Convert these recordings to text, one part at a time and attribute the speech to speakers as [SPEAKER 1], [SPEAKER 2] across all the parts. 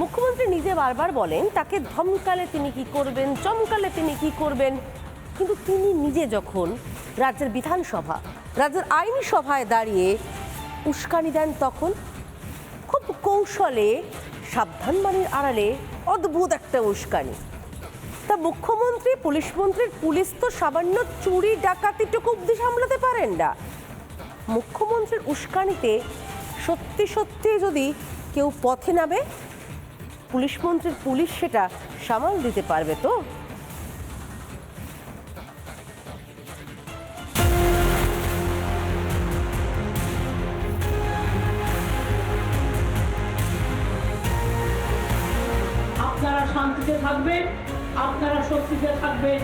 [SPEAKER 1] মুখ্যমন্ত্রী নিজে বারবার বলেন, তাকে ধমকালে তিনি কি করবেন, চমকালে তিনি কি করবেন? কিন্তু তিনি নিজে যখন রাজ্যের বিধানসভা, রাজ্যের আইনি সভায় দাঁড়িয়ে উস্কানি দেন, তখন খুব কৌশলে সাবধানবাণীর আড়ালে অদ্ভুত একটা উস্কানি। তা মুখ্যমন্ত্রী, পুলিশ মন্ত্রীর পুলিশ তো সামান্য চুরি ডাকাতিটুকু অব্দি সামলাতে পারেন না। মুখ্যমন্ত্রীর উস্কানিতে সত্যি সত্যি যদি কেউ পথে নামে পুলিশ মন্ত্রীর পুলিশ সেটা সামাল দিতে পারবে তো?
[SPEAKER 2] আপনারা শান্তিতে থাকবেন, আপনারা স্বস্তিতে থাকবেন,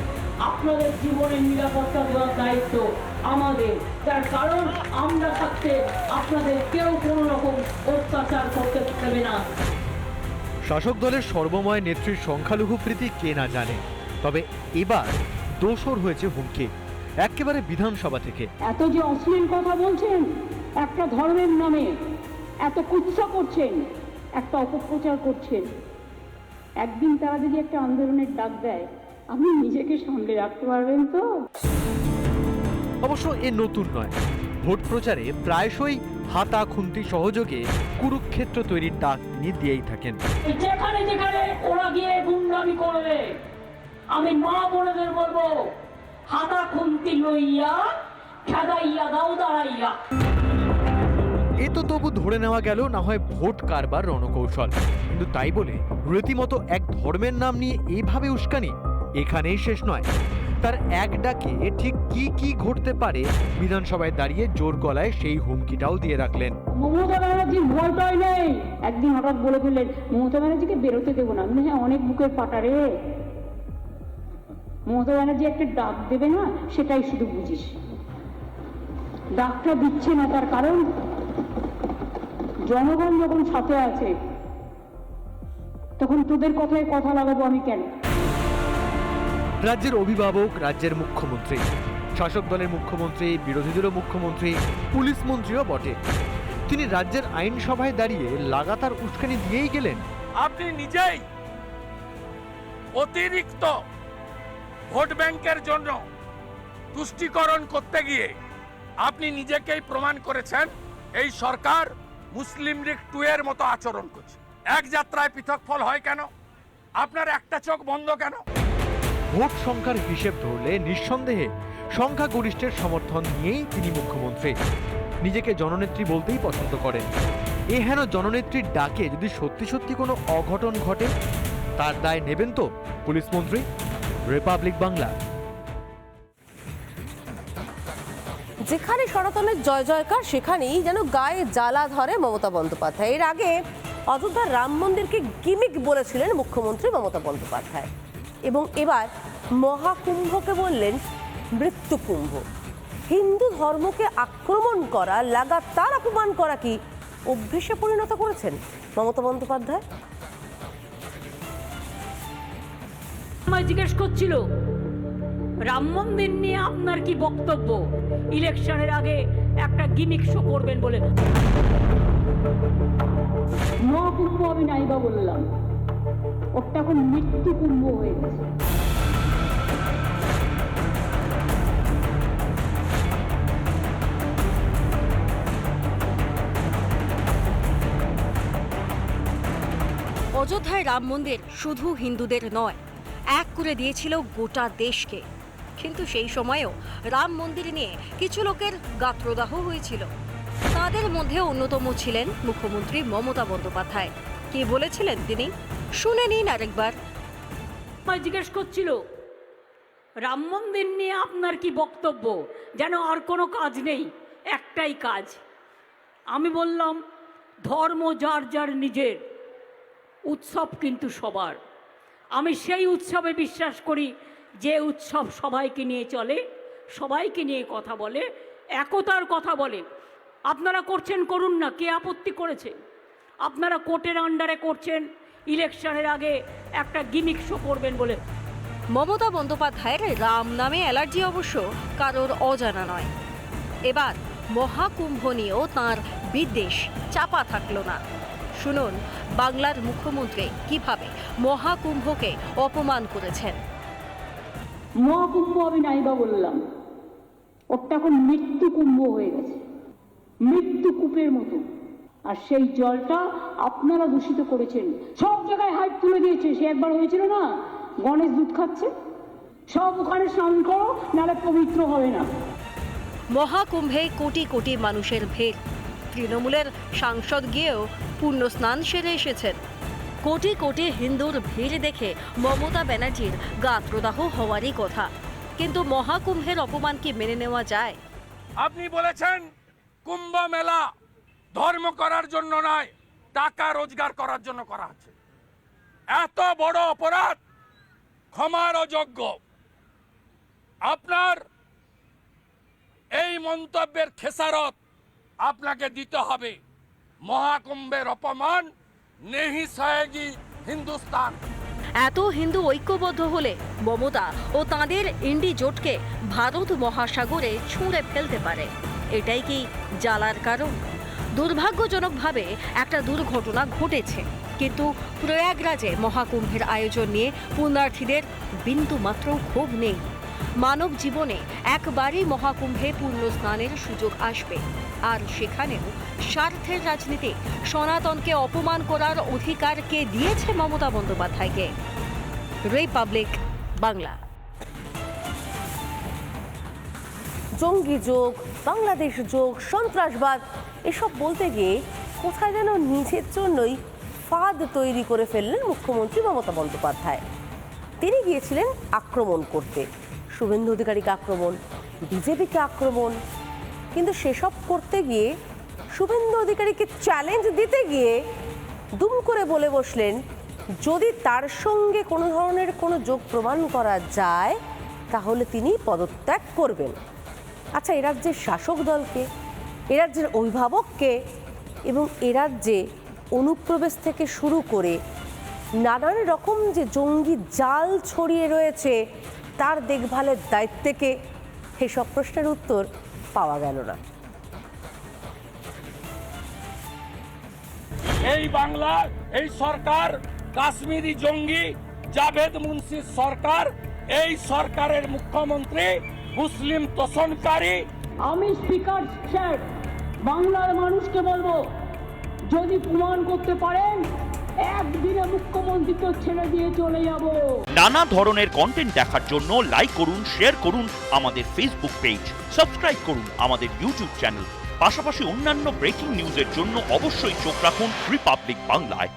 [SPEAKER 2] আপনাদের জীবনের নিরাপত্তা দেওয়ার দায়িত্ব আমাদের। তার কারণ আমরা থাকতে আপনাদের কেউ কোনো রকম অত্যাচার করতে পারবে না।
[SPEAKER 3] শাসক দলের সর্বময় নেত্রীর সংখ্যালঘু প্রীতি কে না জানে? তবে এবার দোসর হয়েছে হুমকি একেবারে বিধানসভা থেকে।
[SPEAKER 2] এত যে অশ্লীল কথা বলছেন একটা ধর্মের নামে এত কুৎসা করছেন একটা অপপ্রচার করছেন। একদিন তারা যদি একটা আন্দোলনের ডাক দেয় আপনি নিজেকে সামলে রাখতে পারবেন তো?
[SPEAKER 3] অবশ্য এ নতুন নয়। ভোট প্রচারে প্রায়শই হাতা খুন্তি সহযোগে কুরুক্ষেত্র তৈরির ডাক তিনি দিয়েই থাকেন।
[SPEAKER 2] যেখানে যেখানে ওরা গিয়ে গুন্ডামি করবে আমি মা বোনেদের বলব হাতা খুন্তি লইয়া খেদাইয়া দাও দাঁড়াইয়া।
[SPEAKER 3] এ তো তবু ধরে নেওয়া গেল না হয় ভোট কারবার রণকৌশল। কিন্তু তাই বলে রীতিমতো এক ধর্মের নাম নিয়ে এইভাবে উস্কানি এখানেই শেষ নয়। তার এক ডাকে ঠিক কি কি ঘটতে পারে বিধানসভায় দাঁড়িয়ে জোর গলায় সেই হুমকিটাও দিয়ে রাখলেন।
[SPEAKER 2] মমতা ব্যানার্জির ভয়টাই নেই। একদিন হঠাৎ বলে ফেললেন, মমতা ব্যানার্জিকে বেরোতে দেবো না। আমি হ্যাঁ অনেক বুকের পাটা রে। মমতা ব্যানার্জি একটা ডাক দেবে না, সেটাই শুধু বুঝিস। ডাকটা দিচ্ছে না তার কারণ। জনগণ যখন সাথে আছে, তখন তোদের কথায় কথা লাগাবো আমি কেন?
[SPEAKER 3] রাজ্যের অভিভাবক, রাজ্যের মুখ্যমন্ত্রী। শাসক দলের মুখ্যমন্ত্রী, বিরোধীদেরও মুখ্যমন্ত্রী, পুলিশ মন্ত্রীও বটে। তিনি রাজ্যের আইনসভায় দাঁড়িয়ে লাগাতার উস্কানি দিয়েই গেলেন।
[SPEAKER 4] আপনি নিজেই অতিরিক্ত ভোট ব্যাংকের জন্য তুষ্টিকরণ করতে গিয়ে আপনি নিজেকেই প্রমাণ করেছেন, এই সরকার মুসলিম লীগ টু এর মতো আচরণ করছে। এক যাত্রায় পৃথক ফল হয় কেন? আপনার একটা চোখ বন্ধ কেন?
[SPEAKER 3] ভোট সংখ্যার হিসেব ধরলে নিঃসন্দেহে সংখ্যাগরিষ্ঠের সমর্থন নিয়েই তিনি মুখ্যমন্ত্রী। নিজেকে জননেত্রী বলতেই পছন্দ করেন। এ হেন জননেত্রীর ডাকে যদি সত্যি সত্যি কোনো অঘটন ঘটে, তার দায় নেবেন তো পুলিশ মন্ত্রী, রিপাবলিক বাংলা।
[SPEAKER 1] যেখানে সনাতনের জয় জয়কার, সেখানেই যেন গায়ে জ্বালা ধরে মমতা বন্দ্যোপাধ্যায়। এর আগে অযোধ্যার রাম মন্দিরকে গিমিক বলেছিলেন মুখ্যমন্ত্রী মমতা বন্দ্যোপাধ্যায়। এবং এবার মহাকুম্ভকে বললেন মৃত্যুকুম্ভ হিন্দু ধর্মকে আক্রমণ করা লাগাতার অপমান করা কি অভ্যেসে পরিণত করেছেন মমতা বন্দ্যোপাধ্যায়?
[SPEAKER 2] আমায় জিজ্ঞেস করছিল রাম মন্দির নিয়ে আপনার কি বক্তব্য? ইলেকশনের আগে একটা গিমিক শো করবেন বলে। মহাকুম্ভ আমি নাইবা বললাম। ওটা এখন মৃত্যু কুম্ভ হয়ে গেছে।
[SPEAKER 5] অযোধ্যায় রাম মন্দির শুধু হিন্দুদের নয়, এক করে দিয়েছিল গোটা দেশকে। কিন্তু সেই সময়েও রাম মন্দির নিয়ে কিছু লোকের গাত্রদাহ হয়েছিল। তাদের মধ্যে অন্যতম ছিলেন মুখ্যমন্ত্রী মমতা বন্দ্যোপাধ্যায়। কি বলেছিলেন তিনি? শুনে নিন আরেকবার।
[SPEAKER 2] জিজ্ঞেস করছিল, রাম মন্দির নিয়ে আপনার কি বক্তব্য? যেন আর কোনো কাজ নেই, একটাই কাজ। আমি বললাম, ধর্ম যার যার নিজের। উৎসব কিন্তু সবার। আমি সেই উৎসবে বিশ্বাস করি যে উৎসব সবাইকে নিয়ে চলে, সবাইকে নিয়ে কথা বলে, একতার কথা বলে। আপনারা করছেন করুন না, কে আপত্তি করেছে? আপনারা কোর্টের আন্ডারে করছেন, ইলেকশনের আগে একটা গিমিক শো করবেন বলে।
[SPEAKER 5] মমতা বন্দ্যোপাধ্যায়ের রাম নামে অ্যালার্জি অবশ্য কারোর অজানা নয়। এবার মহাকুম্ভ নিয়েও তাঁর বিদ্বেষ চাপা থাকল না। শুনুন বাংলার মুখ্যমন্ত্রী কীভাবে মহাকুম্ভকে অপমান করেছেন?
[SPEAKER 2] মহাকুম্ভ আমি নাইবা বললাম। ওটা এখন মৃত্যু কুম্ভ হয়ে গেছে। মৃত্যু কূপের মতো। আর সেই জলটা আপনারা দূষিত করেছেন। সব জায়গায় হাইপ তুলে দিয়েছে। সে একবার হয়েছিল না? গণেশ দুধ খাচ্ছে? সব ওখানে স্নান করো নাহলে পবিত্র হবে না।
[SPEAKER 5] মহাকুম্ভে কোটি কোটি মানুষের ভিড়। তৃণমূলের সাংসদ গিয়েও পূর্ণ স্নান সেরে এসেছেন। কোটি কোটি হিন্দুর ভিড় দেখে মমতা ব্যানার্জির গাত্রদাহ হওয়ারই কথা। কিন্তু মহাকুম্ভের অপমান কি মেনে নেওয়া যায়?
[SPEAKER 4] আপনি বলেছেন কুম্ভ মেলা ধর্ম করার জন্য নয়, টাকা রোজগার করার জন্য করা হচ্ছে। এত বড় অপরাধ ক্ষমার অযোগ্য। আপনার এই মন্তব্যের খেসারত আপনাকে দিতে হবে মহাকুম্ভের অপমান। নেহি সহেগি হিন্দুস্তান।
[SPEAKER 5] এত হিন্দু ঐক্যবদ্ধ হলে মমতা ও তাঁদের ইন্ডি জোটকে ভারত মহাসাগরে ছুঁড়ে ফেলতে পারে। এটাই কি জ্বালার কারণ? দুর্ভাগ্যজনকভাবে একটা দুর্ঘটনা ঘটেছে। কিন্তু প্রয়াগরাজে মহাকুম্ভের আয়োজন নিয়ে পুণ্যার্থীদের বিন্দু মাত্র ক্ষোভ নেই। মানব জীবনে একবারই মহাকুম্ভে পূর্ণ স্নানের সুযোগ আসবে। আর সেখানেও স্বার্থের রাজনীতি, সনাতনকে অপমান করার অধিকার কে দিয়েছে মমতা বন্দ্যোপাধ্যায়কে? রিপাবলিক বাংলা।
[SPEAKER 1] জঙ্গি যোগ, বাংলাদেশ যোগ, সন্ত্রাসবাদ, এসব বলতে গিয়ে কোথায় যেন নিজের জন্যই ফাঁদ তৈরি করে ফেললেন মুখ্যমন্ত্রী মমতা বন্দ্যোপাধ্যায়। তিনি গিয়েছিলেন আক্রমণ করতে। শুভেন্দু অধিকারীকে আক্রমণ, বিজেপিকে আক্রমণ, কিন্তু সেসব করতে গিয়ে শুভেন্দু অধিকারীকে চ্যালেঞ্জ দিতে গিয়ে দুম করে বলে বসলেন, যদি তার সঙ্গে কোনো ধরনের কোনো যোগ প্রমাণ করা যায়, তাহলে তিনি পদত্যাগ করবেন। আচ্ছা এ রাজ্যের শাসক দলকে, এ রাজ্যের অভিভাবককে এবং এ রাজ্যে অনুপ্রবেশ থেকে শুরু করে নানান রকম যে জঙ্গি জাল ছড়িয়ে রয়েছে তার দেখভালের দায়িত্বকে সেসব প্রশ্নের উত্তর পাওয়া গেল না।
[SPEAKER 4] এই বাংলা এই সরকার কাশ্মীরি জঙ্গি জাভেদ মুন্সির সরকার এই সরকারের মুখ্যমন্ত্রী মুসলিম তোষণকারী।
[SPEAKER 2] আমি স্পিকার স্যার বাংলার মানুষকে বলব যদি প্রমাণ করতে পারেন একদিনে মুখ্যমন্ত্রী তো ছেড়ে দিয়ে চলে যাব।
[SPEAKER 6] নানা ধরনের কন্টেন্ট দেখার জন্য লাইক করুন শেয়ার করুন আমাদের ফেসবুক পেজ সাবস্ক্রাইব করুন আমাদের ইউটিউব চ্যানেল পাশাপাশি অন্যান্য ব্রেকিং নিউজের জন্য অবশ্যই চোখ রাখুন রিপাবলিক বাংলায়